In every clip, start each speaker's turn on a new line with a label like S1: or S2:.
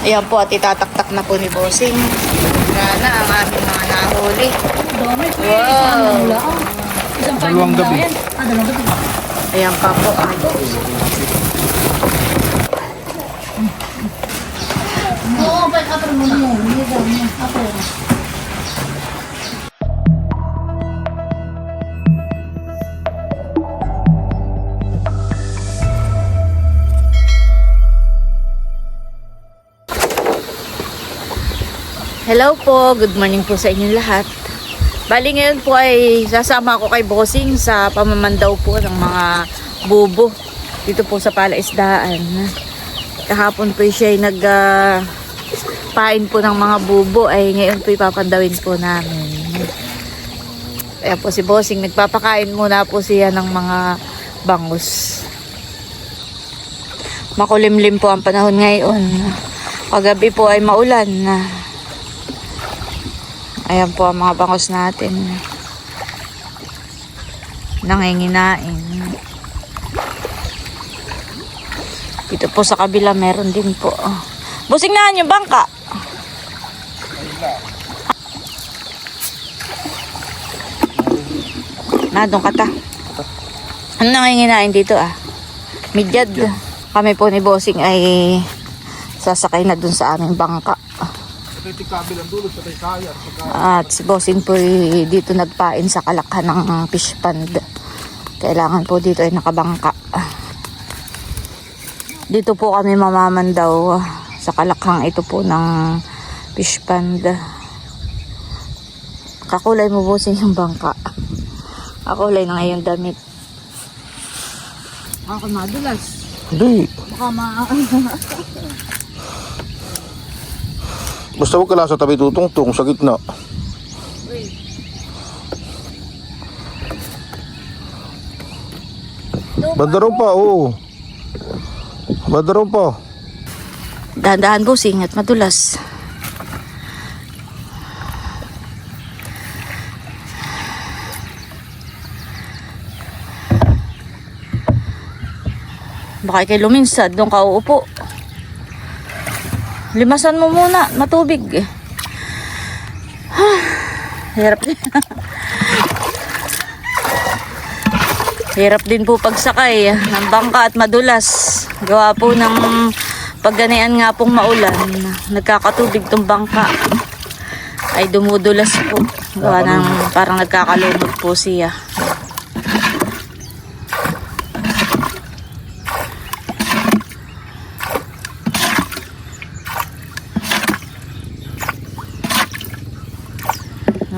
S1: Ayan po at itataktak na po ni Bossing. Yan na ang aming mga nahuli.
S2: Dami po.
S1: Wow.
S2: Isang
S3: Dalawang gabi.
S2: Ah, dalawang gabi.
S1: Ayan pa po. ah.
S2: Oo, ba't kapag mo mo? Hindi daw mo.
S1: Hello po, good morning po sa inyong lahat. Bali ngayon po ay sasama ako kay Bossing sa pamamandaw po ng mga bubo dito po sa palaisdaan. Kahapon po siya ay nag ah, pain po ng mga bubo ay ngayon po ipapandawin po namin. Kaya po si Bossing nagpapakain muna po siya ng mga bangus. Makulimlim po ang panahon ngayon. Paggabi po ay maulan na. Ayan po ang mga bangos natin. Nanginginain. Dito po sa kabila meron din po. Busing na yung bangka. Na, doon ka ta. Ano nanginginain dito ah? Midyad. Kami po ni Bossing ay sasakay na dun sa aming bangka.
S3: Yung kabilang dulo sa. Pagka
S1: At si Bossing po dito nagpain sa kalakhan ng fish pond. Kailangan po dito ay nakabangka. Dito po kami mamamandaw sa kalakhang ito po ng fish pond. Kakulay mo Bossing yung bangka. Kakulay ng iyong damit.
S2: Ako madulas.
S3: Hindi.
S2: Baka ma...
S3: Basta huwag ka lang sa tabi tutungtong sa gitna. Banda raw pa, oo. Banda raw pa.
S1: Dahan-dahan Bossing at madulas. Baka kay luminsad, doon ka uupo. Limasan mo muna, matubig. Hirap din. Hirap din po pagsakay ng bangka at madulas. Gawa po ng pagganian nga pong maulan. Nagkakatubig tong bangka. Ay dumudulas po. Gawa ng parang nagkakalumot po siya.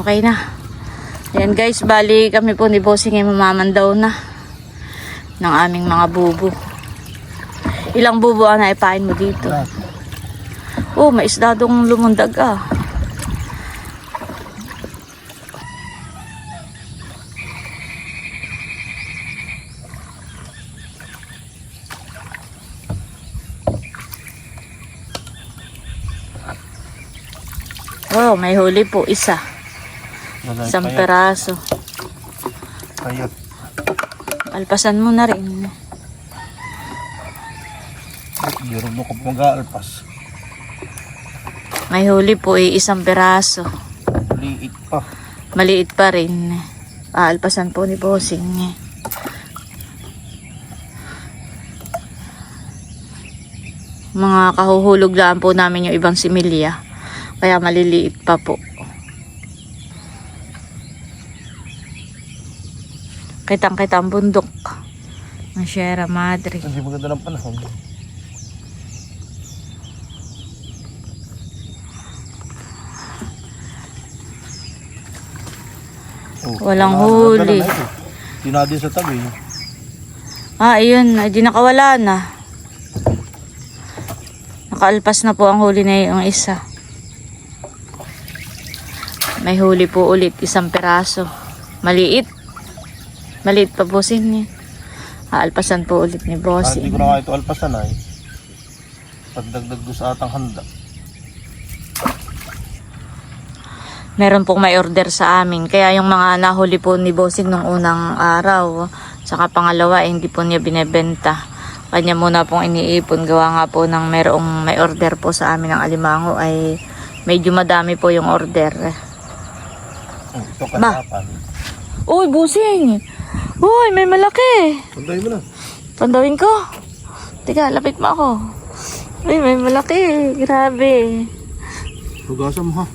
S1: Okay na. Ayan guys, bali kami po ni Bossing ay mamamandaw na ng aming mga bubo. Ilang bubo ang naipain mo dito? Oh, may isda dong lumundag ah. Oh, may huli po isa. Isang peraso.
S3: Kayat.
S1: Alpasan mo na rin.
S3: Biro mo kung mag-aalpas.
S1: May huli po eh, isang peraso.
S3: Liit pa.
S1: Maliit pa rin. Aalpasan po ni Bossing. Mga kahuhulog lang po namin yung ibang similya. Kaya maliliit pa po. Kitang-kita ang bundok. Ng Sierra Madre.
S3: Kasi maganda ng panahon. Oh,
S1: Walang
S3: wala-
S1: huli.
S3: ito. Dinadi sa tabi.
S1: Ah, ayun. Ay, di nakawala na. Nakaalpas na po ang huli na yung isa. May huli po ulit isang peraso. Maliit. Maliit pa bossing niya. Aalpasan po ulit ni
S3: Ah,
S1: bossing.
S3: hindi ko na nga ito alpasan ay. Pagdagdag do sa atang handa.
S1: Meron pong may order sa amin. Kaya yung mga nahuli po ni bossing nung unang araw, saka pangalawa, eh, hindi po niya binebenta. Kanya muna pong iniipon. Gawa nga po ng merong may order po sa amin ng alimango ay medyo madami po yung order.
S3: Ito kalapan.
S1: Uy, busing! Uy, may malaki!
S3: Sunday mo na.
S1: Pandawin ko. Teka, lapit mo ako. Uy, may malaki. Grabe.
S3: Hugasan mo ha.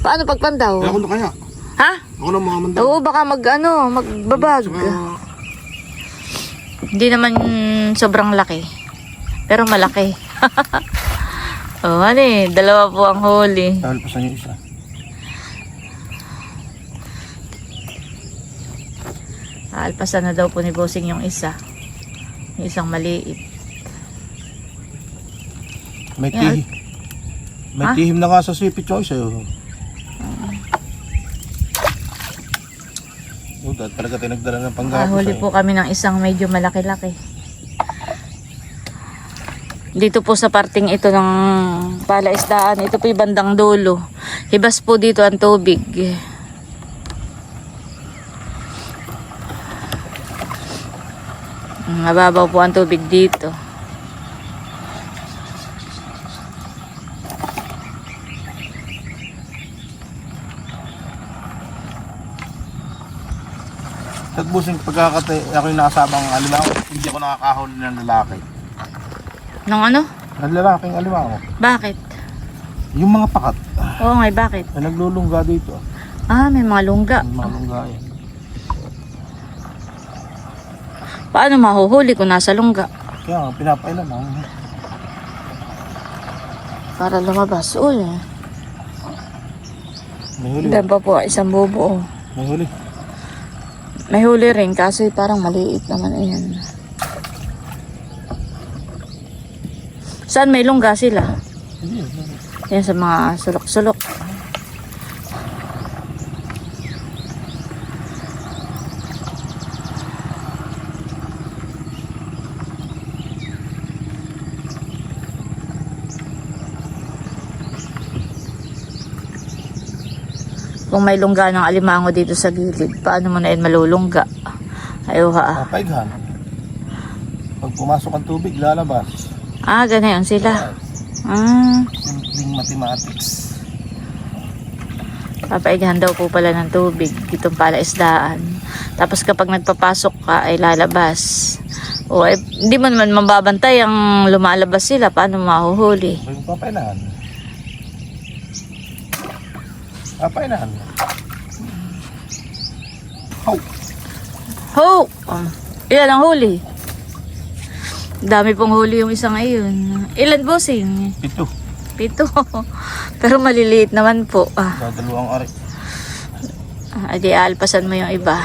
S1: Paano pagpandaw?
S3: Kaya ako na kaya.
S1: Ha?
S3: Ako na mga mandang.
S1: Oo, baka mag ano, magbabag.
S3: Saka,
S1: Hindi naman sobrang laki. Pero malaki. oh, ano eh, dalawa po ang huli.
S3: dahil pa sa inyo isa.
S1: Alpasan na daw po ni Bossing yung isa. Yung isang maliit.
S3: May
S1: Yan.
S3: May
S1: Ha?
S3: tihim na nga sa sipi choice eh. Oh, Oh, dahil talaga tayo nagdala ng panggapos.
S1: Kahuli
S3: eh.
S1: po kami ng isang medyo malaki-laki. Dito po sa parting ito ng palaisdaan, ito po yung bandang dulo. Hibas po dito ang tubig. Mababaw po ang tubig dito.
S3: Tagbusing pagkakatay, ako yung nakasabang alimango, hindi ako nakakahuli ng lalaki.
S1: Nung ano?
S3: Ng lalaking alimango.
S1: Bakit?
S3: Yung mga pakat,
S1: Oo nga, bakit?
S3: na naglulungga dito.
S1: Ah, may mga lungga.
S3: Yung mga lungga yan.
S1: Paano mahuhuli kung nasa lungga?
S3: Kaya pinapailan lang.
S1: Para lumabas. Uy,
S3: May huli.
S1: Diyan pa po, isang bubo.
S3: May huli.
S1: May huli rin kasi parang maliit naman ayan. Saan may lungga sila?
S3: Hindi.
S1: Yan sa mga sulok-sulok. Kung may lungga ng alimango dito sa gilid, paano mo na yan malulungga? Ayaw ha.
S3: Papaighan. Pag pumasok ang tubig, lalabas.
S1: Ah, ganayon sila. Ah.
S3: Simpleng mathematics.
S1: Papaigahan daw po pala ng tubig ditong pala isdaan. Tapos kapag nagpapasok ka ay lalabas. O eh, hindi mo naman mababantay ang lumalabas sila. Paano mahuhuli?
S3: So yung papailan. Papailan. Oh,
S1: Ho! Um, ilan ang huli? Dami pong huli yung isang ayun. Ilan bossing?
S3: pito.
S1: Pito. Pero maliliit naman po. Ah,
S3: dalawang ari.
S1: ah, di alpasan mo yung iba.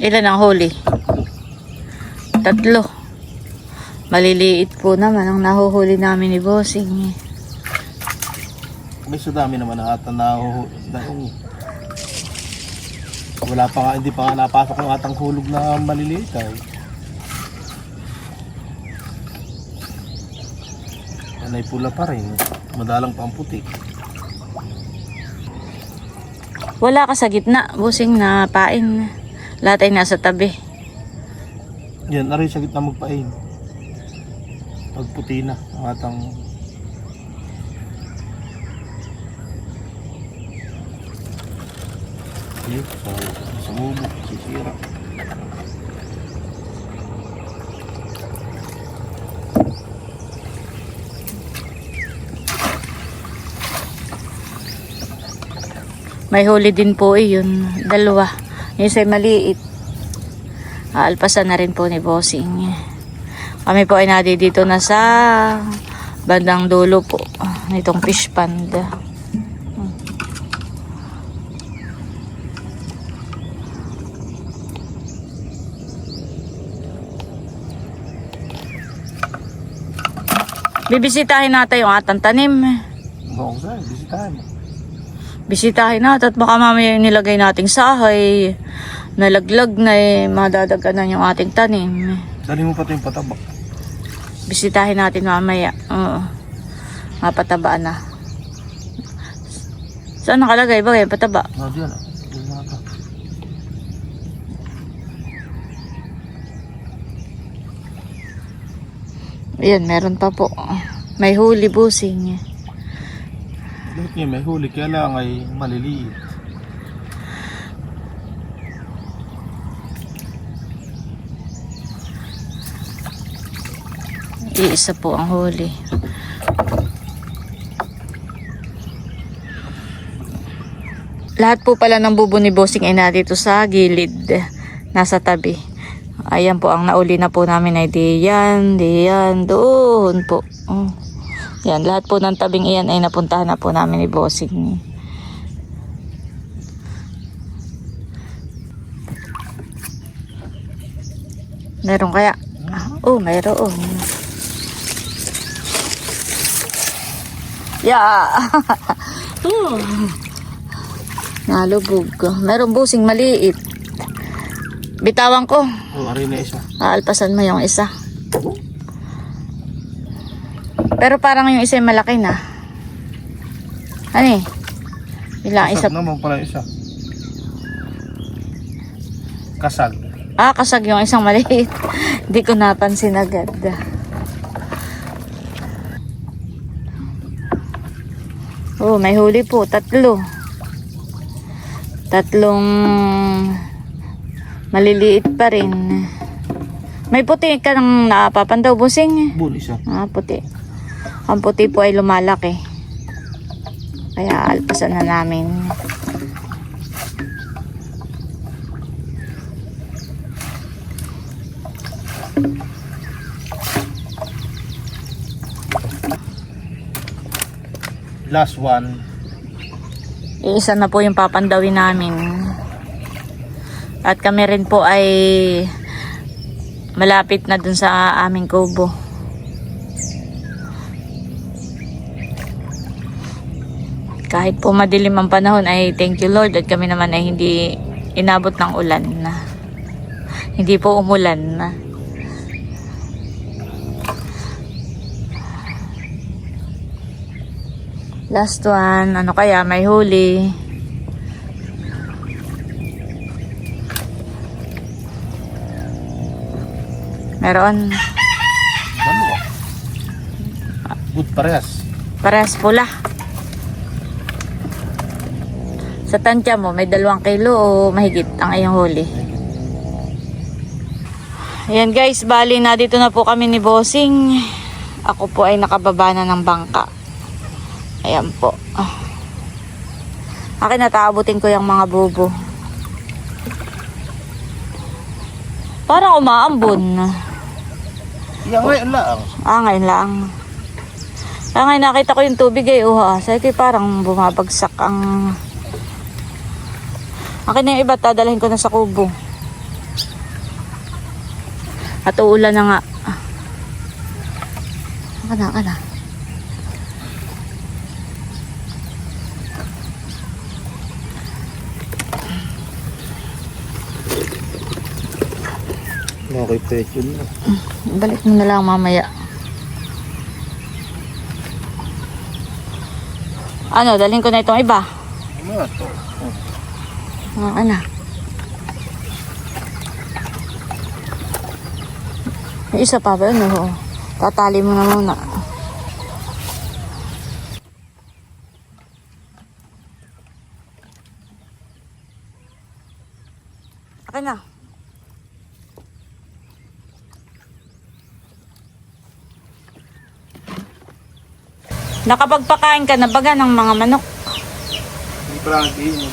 S1: Ilan ang huli? Tatlo. Maliliit po naman ang nahuhuli namin ni Bossing.
S3: May sudami naman na ata na na yung wala pa nga, hindi pa nga napasok yung atang hulog na maliliit ay. Yan ay pula pa rin. Madalang pa ang puti.
S1: Wala ka sa gitna, Bossing, na pain. Lahat ay nasa tabi.
S3: Yan, aray sa gitna magpain. Pag puti na ang atang Yun, sa, sa mubo, sisira.
S1: May huli din po eh, yun. Dalawa. Yung isa'y maliit. Aalpasan na rin po ni Bossing. Kami po ay nadi dito na sa bandang dulo po. Nitong fish pond. Bibisitahin natin yung atang tanim.
S3: Oo, sir, bisitahin
S1: bisitahin natin at baka mamaya yung nilagay nating sahay nalaglag na eh madadaganan yung ating tanim
S3: Dali mo pati yung patabak
S1: bisitahin natin mamaya oo mapataba na saan nakalagay ba kayo pataba
S3: ah, oh, diyan, diyan
S1: Ayan, meron pa po. May huli busing.
S3: Bakit may huli? Kaya lang ay maliliit.
S1: Iisa po ang huli. Lahat po pala ng bubo ni Bossing ay dito sa gilid. Nasa tabi. Ayan po ang nauli na po namin ay diyan, diyan, doon po. Oh. Yan, lahat po ng tabing iyan ay napuntahan na po namin ni Bossing. Meron kaya? Ah, Oh, mayroon. Yeah. Hmm. Nalubog. Meron busing maliit. Bitawan ko.
S3: Oh, ari na isa.
S1: Aalpasan mo yung isa. Pero parang yung isa ay malaki na. Ano eh? Ilang isa?
S3: Kasag naman pala isa. Kasag.
S1: Ah, kasag yung isang maliit. Hindi ko napansin agad. Oh, may huli po. Tatlo. Tatlong maliliit pa rin. May puti ka nang napapandaw, busing.
S3: Bul isa.
S1: Ah, puti. Ang puti po ay lumalaki. Kaya alpasan na namin.
S3: Last one.
S1: Iisa na po yung papandawin namin. At kami rin po ay malapit na dun sa aming kubo. Kahit po madilim ang panahon ay thank you Lord at kami naman ay hindi inabot ng ulan na. Hindi po umulan na. Last one, ano kaya may huli. Meron.
S3: Dalawa. Good parehas.
S1: Parehas pula. Sa tansya mo, may dalawang kilo o mahigit ang iyong huli. Ayan guys, bali na dito na po kami ni Bossing. Ako po ay nakababa na ng bangka. Ayan po. Ah. Akin nataabutin ko yung mga bubo. Parang umaambon.
S3: Yan ngayon lang.
S1: Ah, ngayon lang. Ah, ngayon nakita ko yung tubig eh. Uha. Sabi ko parang bumabagsak ang... Akin na yung iba, dadalhin ko na sa kubo. At uulan na nga. Ah. Aka aka na. Balik mo na lang mamaya. Ano, dalhin ko na itong iba.
S3: Ano na to?
S1: Ah, ano? May isa pa ba yun? Oo. Tatali mo na muna. Okay na. Nakapagpakain ka na baga ng mga manok.
S3: Hindi pa lang iinom.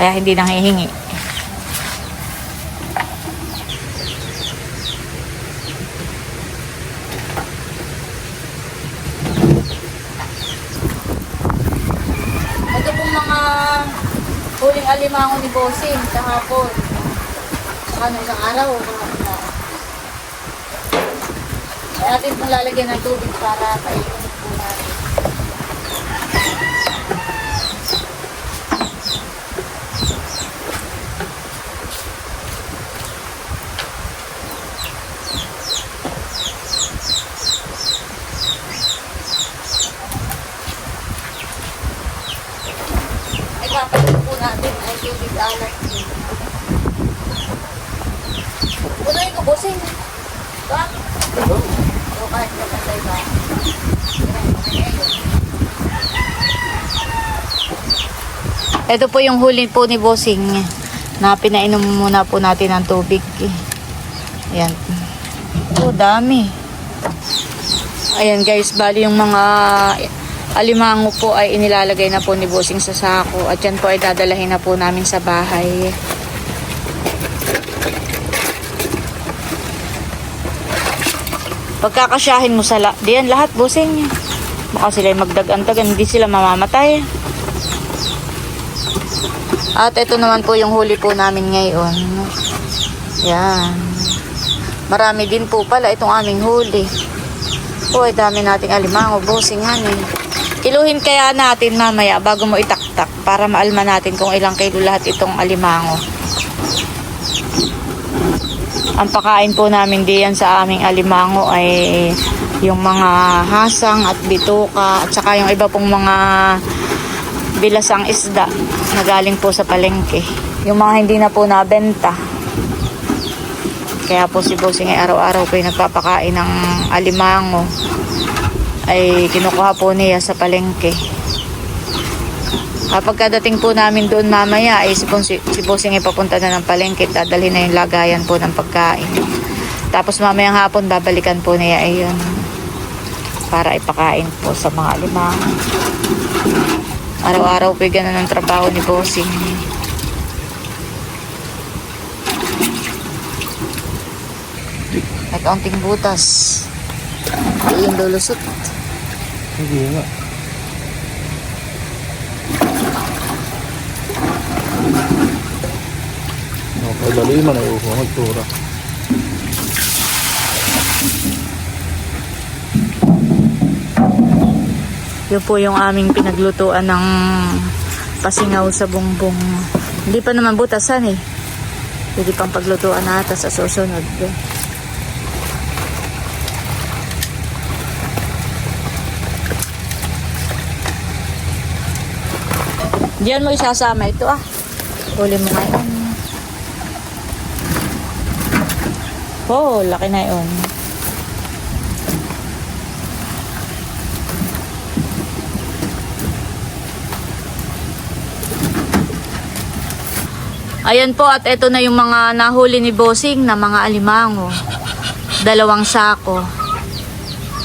S1: Kaya hindi nanghihingi. Ito pong mga huling alimango ni Bossing sa hapon. Saka nung isang araw. Kaya natin pong lalagyan ng tubig para kainin po natin. ay papalit po natin ay tubig alat. Puno yung kubusing. Ito po yung huli po ni Bossing na pinainom muna po natin ng tubig. Ayan. Oh, dami. Ayan guys, bali yung mga alimango po ay inilalagay na po ni Bossing sa sako at yan po ay dadalahin na po namin sa bahay. Pagkakasyahin mo sa la diyan lahat Bossing. Baka sila magdagantagan, hindi sila mamamatay. At ito naman po yung huli po namin ngayon. Yan. Marami din po pala itong aming huli. Uy, dami nating alimango, bosingan eh. Kiluhin kaya natin mamaya bago mo itaktak para maalma natin kung ilang kilo lahat itong alimango. Ang pakain po namin diyan sa aming alimango ay yung mga hasang at bituka at saka yung iba pong mga bilasang isda na galing po sa palengke. Yung mga hindi na po nabenta. Kaya po si Bossing ay araw-araw po yung nagpapakain ng alimango. Ay kinukuha po niya sa palengke. Kapag kadating po namin doon mamaya, ay si, si Bossing ay papunta na ng palengke. Dadalhin na yung lagayan po ng pagkain. Tapos mamayang hapon, babalikan po niya ay yun. Para ipakain po sa mga alimango. Araw-araw po ganun ang trabaho ni Bossing. May kaunting butas. Yung lulusot.
S3: Hindi nga. Okay, dali man ay uho magtura.
S1: Yun po yung aming pinaglutuan ng pasingaw sa bongbong. Hindi pa naman butasan eh. Pwede pang paglutuan nata sa susunod. Diyan mo isasama ito ah. Huli mo ngayon. Oh, laki na yun. Ayan po at ito na yung mga nahuli ni Bossing na mga alimango. Dalawang sako.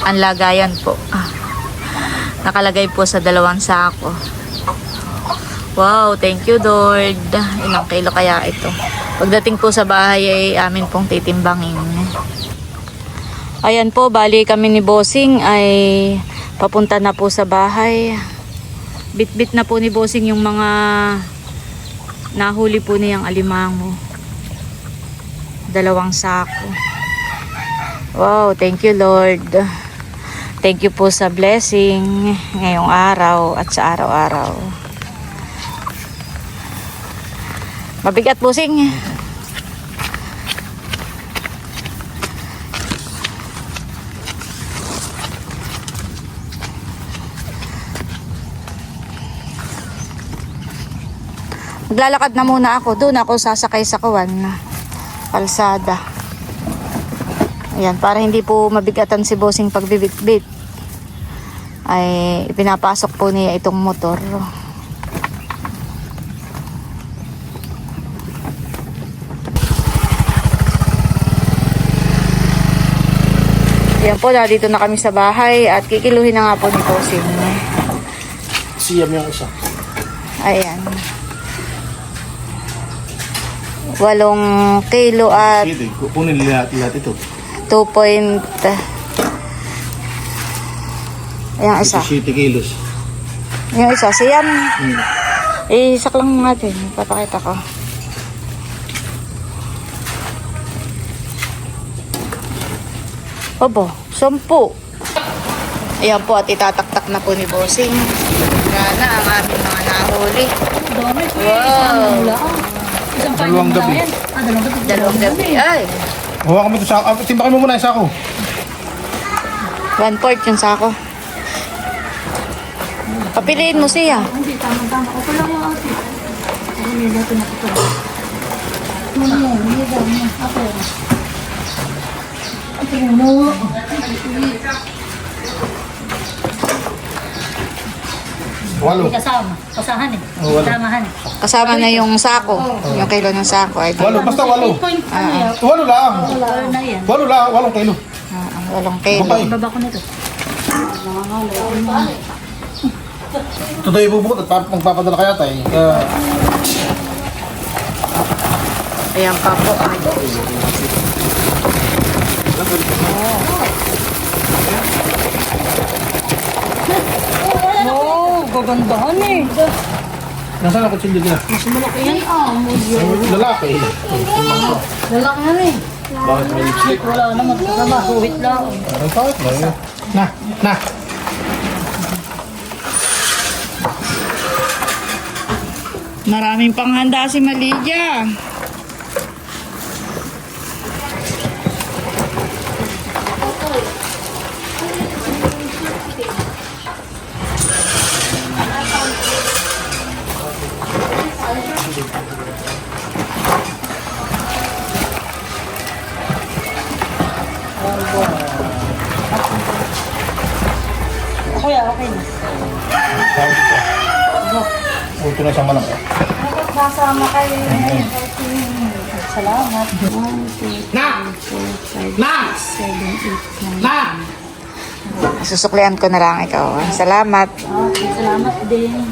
S1: Ang lagayan po. Ah. Nakalagay po sa dalawang sako. Wow, thank you Lord. Ilang kilo kaya ito. Pagdating po sa bahay ay amin pong titimbangin. Ayan po, bali kami ni Bossing ay papunta na po sa bahay. Bit-bit na po ni Bossing yung mga Nahuli po niyang alimango. Dalawang sako. Wow, thank you Lord. Thank you po sa blessing ngayong araw at sa araw-araw. Mabigat po sing. Maglalakad na muna ako. Doon ako sasakay sa kawan na kalsada. Ayan, para hindi po mabigatan si bossing pagbibit-bit. Ay, pinapasok po niya itong motor. Ayan po, dito na kami sa bahay at kikiluhin na nga po ni bossing.
S3: Siyam yung isa.
S1: Ayan. Walong kilo at
S3: Sige, kukunin lahat, lahat ito.
S1: 2 point... Ayan, isa.
S3: 7 kilos.
S1: Yung isa, siyam.
S3: Hmm.
S1: Eh, isak lang natin. Papakita ko. Obo, sampu. Ayan po at itataktak na po ni Bossing. Yan na ang aming mga nahuli.
S2: Dami ko
S1: Wow.
S2: Isang
S3: Dalawang gabi.
S2: Ah, dalawang gabi.
S1: Dalawang gabi. Ay,
S3: Hawa kami ito sa ako. Timbakin mo muna yung sako.
S1: one fourth yung sako. Papiliin mo siya.
S2: Hindi, tama-tama. Ako lang ang ate. Ako nila ito. Ano mo, hindi daw mo. Ako. Puno.
S3: Walo.
S2: May kasama. Kasahan eh.
S3: Oh, wala.
S2: Kasamahan.
S1: Kasama na yung sako. Yung kilo ng sako. Ay,
S3: Walo, basta walo.
S2: 8 point ano yan.
S3: Walo lang.
S2: Wala na yan.
S3: Walo lang, walong kilo.
S1: ah, walong kilo.
S3: Babay.
S2: Baba ko nito.
S3: Ito tayo ibubukot at pa- magpapadala kaya tayo. Kaya,
S1: Ayan pa po. Ay, Oh, gagandahan eh.
S3: nasaan ang kutsilyo niya?
S2: Mas malaki yan. Ah, mo
S3: Lalaki.
S2: Lalaki yan eh.
S3: Bakit may lipstick?
S2: Wala naman kasama. Huwit lang.
S3: Ano bakit ba yun? Na, na.
S1: Maraming panghanda si Malidia.
S3: Na! Na! Na!
S1: Susuklian ko na lang ikaw. Salamat.
S2: Okay, salamat din.